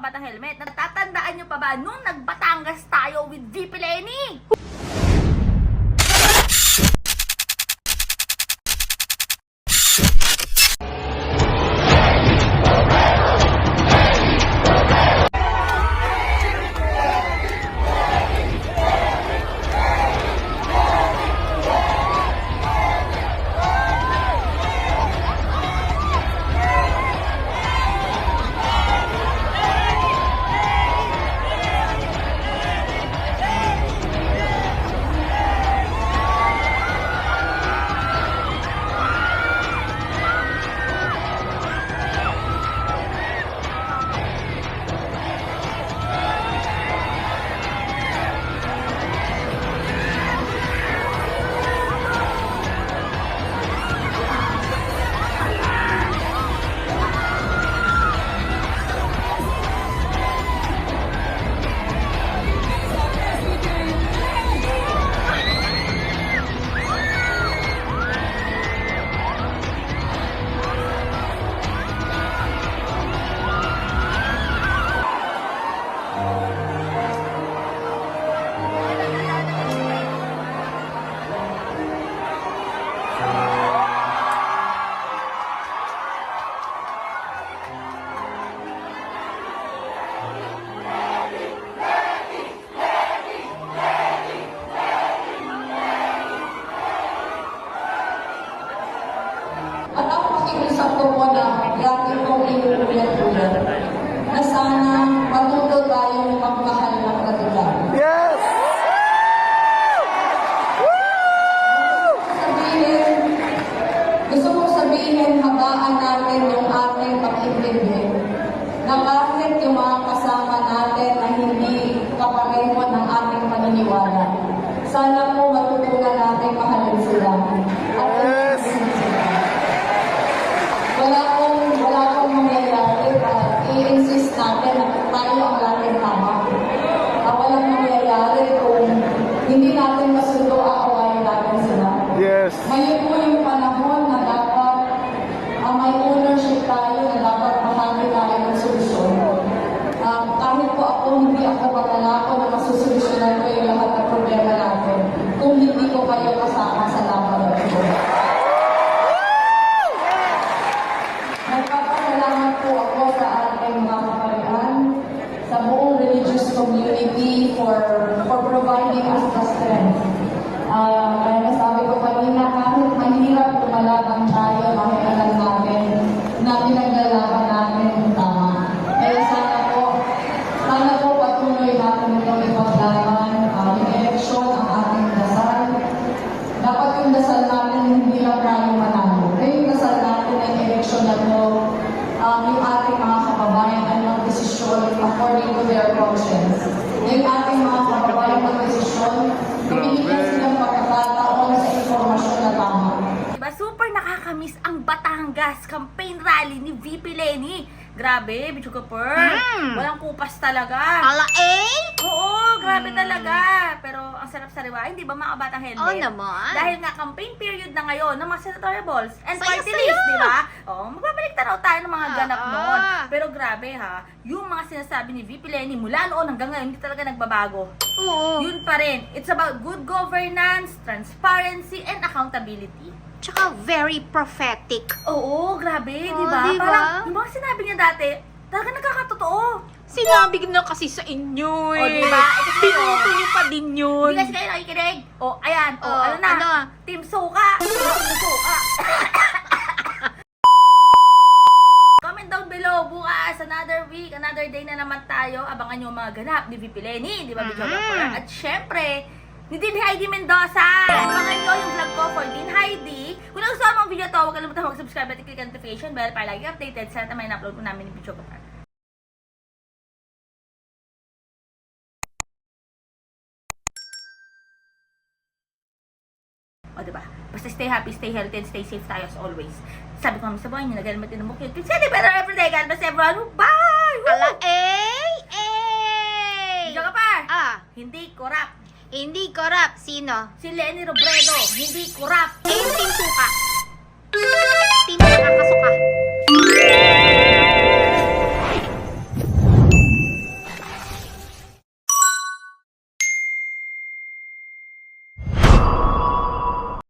mga helmet. Natatandaan nyo pa ba nung nagbatangas tayo with VP Lenny? ko po na lagi kong inuulat-ulat na sana matuto tayong magmahal ng katulang. Yes! Sabihin, gusto kong sabihin, habaan natin yung ating pag-intindi na kahit yung mga kasama natin na hindi kapareho ng ating paniniwala, sana hindi natin masundo, aawayin natin sila. Yes. Ngayon po yung panahon na dapat ah, may ownership tayo na dapat bahagi tayo ng solusyon. Um, kahit po ako, hindi ako magalako na masusolusyonan ko yung lahat ng problema natin kung hindi ko kayo kasama sa laban na ito. Nagpapasalamat po ako sa ating mga kapalian, sa buong religious community for for providing us the strength. Ah, kaya nasabi ko kanina, kahit mahirap lumalaban tayo, kahit alam natin na pinaglalaban natin ang tama. Kaya sana po, sana po patuloy natin itong ipaglaban, ah, yung eleksyon, ang ating dasal. Dapat yung dasal natin hindi lang tayo manalo. Kaya yung dasal natin ay eleksyon na to, um, yung ating mga kababayan ay magdesisyon according to their conscience. Yung ating mga kababayan magdesisyon, binigyan silang pagkakataon sa informasyon na tama. Diba, super nakakamiss ang Batangas campaign rally ni VP Lenny. Grabe, Bicho Kapur. Mm. Walang kupas talaga. Ala eh? Oo, grabe talaga. Pero ang sarap sariwa, hindi ba mga batang helmet? Oo naman. Dahil nga campaign period na ngayon ng mga senatorial balls and Saya, party list, di ba? Oo, magbabalik tanaw tayo ng mga Ah, ganap ah. noon. Pero grabe ha, yung mga sinasabi ni VP Lenny mula noon hanggang ngayon, hindi talaga nagbabago. Oo. Yun pa rin. It's about good governance, transparency, and accountability. Tsaka very prophetic. Oo, grabe, di ba? di ba? Parang yung mga sinabi niya dati, talaga nagkakatotoo. Sinabi na kasi sa inyo O, di ba? Eh, kasi niyo pa din yun. Hindi kasi kayo nakikinig. O, ayan. O, Oh, ano na? ano? Team Suka. Team Suka. Comment down below. Bukas, another week, another day na naman tayo. Abangan nyo ang mga ganap ni VP Lenny, di ba, Bidyo Mhm. At syempre, ni Din Heidi Mendoza. Abangan nyo yung vlog ko for Din Heidi. Kung nagustuhan mo ang video to, huwag kalimutan mag-subscribe at i-click ang notification bell para lagi updated sa lahat ng mga in-upload ko namin ni Bidyo Gapur. O, diba? Basta stay happy, stay healthy, and stay safe tayo as always. Sabi ko naman sa buhay niyo, nag-helmet din ang mukha. It's getting better every day. God bless everyone. Bye! Woo! Ala eh? Eh! Diyan ka pa! Ah, Hindi corrupt. Hindi korap. Sino? Si Lenny Robredo. Hindi korap. Eh, yung Team Suka. Team Nakakasuka.